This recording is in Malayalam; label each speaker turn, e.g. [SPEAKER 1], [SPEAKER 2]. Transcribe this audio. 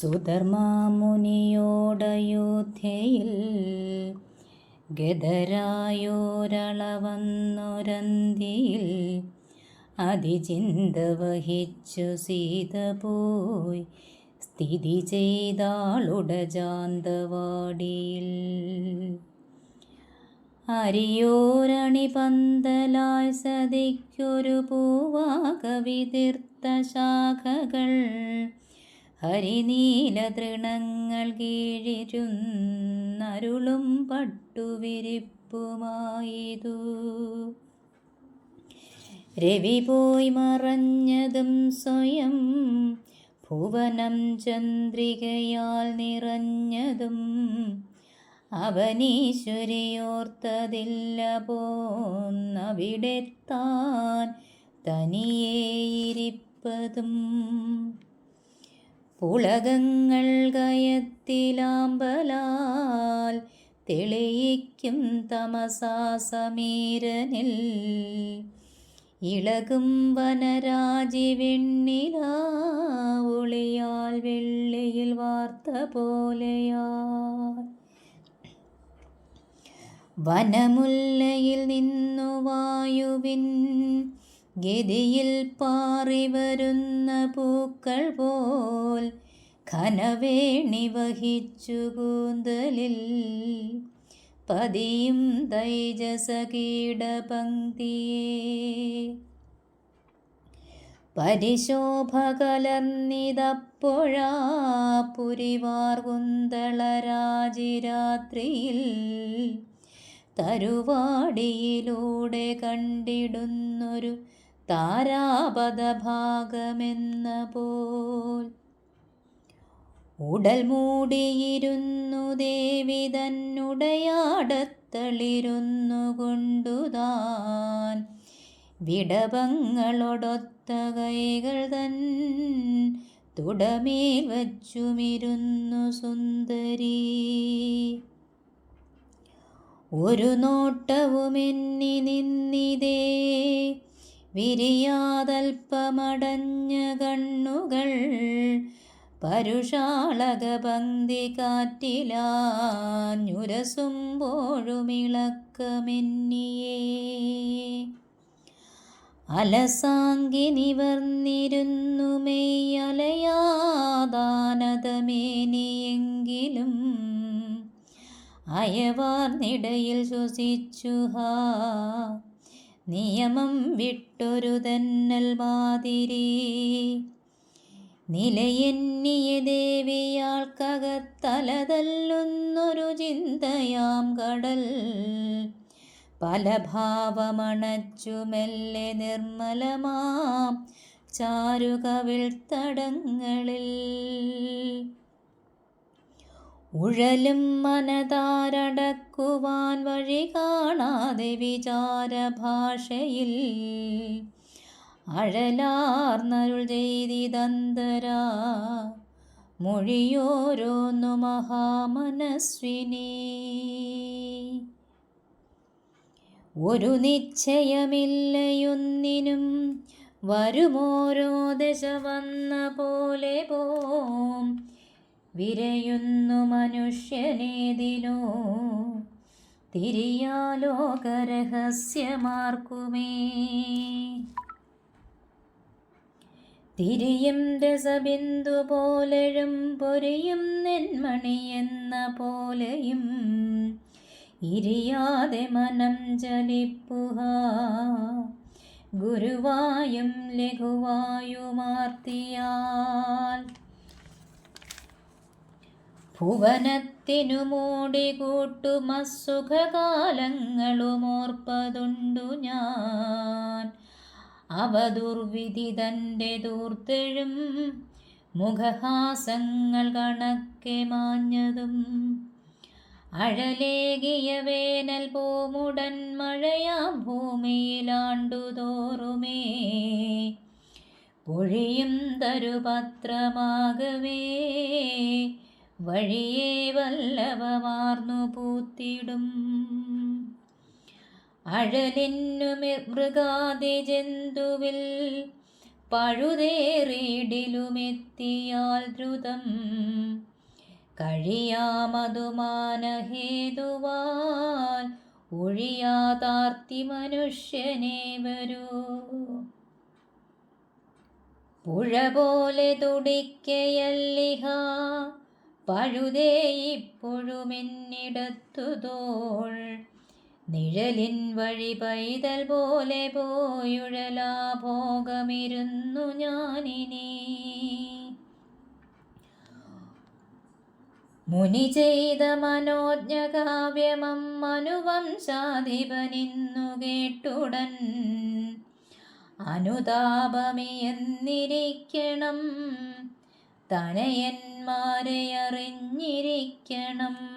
[SPEAKER 1] സുധർമാമുനിയോടയോധ്യയിൽ ഗതരായോരളവന്നൊരന്തിയിൽ അതിചിന്ത വഹിച്ചു സീത പോയി സ്ഥിതി ചെയ്താളുട ജാന്തവാടിയിൽ. അരിയോരണി പന്തലായി സതിക്കൊരു പൂവാക ശാഖകൾ ഹരിനീലതൃണങ്ങൾ കീഴിരുന്നരുളും പട്ടുവിരിപ്പുമായിതു. രവി പോയി മറഞ്ഞതും സ്വയം ഭുവനം ചന്ദ്രികയാൽ നിറഞ്ഞതും അവനീശ്വരിയോർത്തതില്ല പോന്നവിടെ താൻ തനിയേയിരിപ്പതും. പുളകങ്ങൾ കയത്തിലാമ്പലാൽ തെളിയിക്കും തമസാസമീരനിൽ. ഇളകും വനരാജി വെണ്ണില ഒളിയാൽ വെള്ളിയിൽ വാർത്ത പോലെയാ വനമുല്ലയിൽ നിന്നു വായുവിൻ ഗതിയിൽ പാറി വരുന്ന പൂക്കൾ പോൽ ഖനവേണി വഹിച്ചു കൂന്തലിൽ. പതിയും തൈജസ കീടപങ്ക്തിയേ പരിശോഭ കലർന്നിതപ്പോഴാ പുരിവാർ കുന്തളരാജിരാത്രിയിൽ തരുവാടിയിലൂടെ കണ്ടിടുന്നൊരു താരാപദഭാഗമെന്ന പോൽ ഉടൽ മൂടിയിരുന്നു ദേവി തന്നുടയാടത്തളിരുന്നു കൊണ്ടുതാൻ വിടവങ്ങളൊടൊത്ത കൈകൾ തൻ തുടമേൽ വച്ചുമിരുന്നു സുന്ദരി. ഒരു നോട്ടവുമെന്നി നിന്നിതേ വിരിയാതൽപ്പമടഞ്ഞ കണ്ണുകൾ പരുഷാളക പങ്ക്തി കാറ്റിലാഞ്ഞുരസുമ്പോഴുമിളക്കമെന്നിയേ അലസാങ്കി നിവർന്നിരുന്നു മെയ്യലയാദാനതമേനിയെങ്കിലും അയവാർന്നിടയിൽ ശ്വസിച്ചു ഹാ. നിയമം വിട്ടൊരു തന്നൽ മാതിരി. നിലയെന്നിയ ദേവിയാൾക്കകത്തലതല്ലുന്നൊരു ചിന്തയാം കടൽ. പല ഭാവമണച്ചു മെല്ലെ നിർമ്മലമാം ചാരുകവിൽ തടങ്ങളിൽ ഉഴലും മനതാരടക്കുവാൻ വഴി കാണാതെ വിചാരഭാഷയിൽ അഴലാർന്നരുൾ ചെയ്തിതന്തര. മൊഴിയോരോന്നു മഹാമനസ്വിനി ഒരു നിശ്ചയമില്ലയൊന്നിനും വരുമോരോ ദശ വന്ന പോലെ പോം. വിരയുന്നു മനുഷ്യനേതിനോ തിരിയാലോകരഹസ്യമാർക്കുമേ തിരിയും രസബിന്ദു പോലെഴും പൊരിയും നെന്മണി എന്ന പോലെയും. ഇരിയാതെ മനം ചലിപ്പുക ഗുരുവായും ലഘുവായുമാർത്തിയാൽ ഭുവനത്തിനു മൂടി കൂട്ടുമസുഖകാലങ്ങളുമോർപ്പതുണ്ടു ഞാൻ. അവ ദുർവിധി തന്റെ ദൂർത്തെഴും മുഖഹാസങ്ങൾ കണക്കെ മാഞ്ഞതും. അഴലേകിയ വേനൽ പൂമുടൻ മഴയാം ഭൂമിയിലാണ്ടുതോറുമേ. പൊഴിയും തരുപത്രമാകവേ. വഴിയേ വല്ലവമാർന്നു പൂത്തിടും. അഴലിന്നു മൃഗാതി ജന്തുവിൽ പഴുതേറിയിടിലുമെത്തിയാൽ ദ്രുതം. കഴിയാമതുമാനഹേതുവാൽ ഒഴിയാതാർത്തി മനുഷ്യനെ വരൂ. പുഴ പോലെ തുടിക്കയല്ലിഹ പഴുതേ ഇപ്പോഴുമെന്നിടത്തു തോൾ. നിഴലിൻ വഴി പൈതൽ പോലെ പോയുഴലാ ഭോഗമിരുന്നു ഞാനിനി. മുനി ചെയ്ത മനോജ്ഞ കാവ്യമം മനുവംശാധിപനിന്നു കേട്ടുടൻ. അനുതാപമിയെന്നിരിക്കണം തനയന്മാരെ അറിഞ്ഞിരിക്കണം.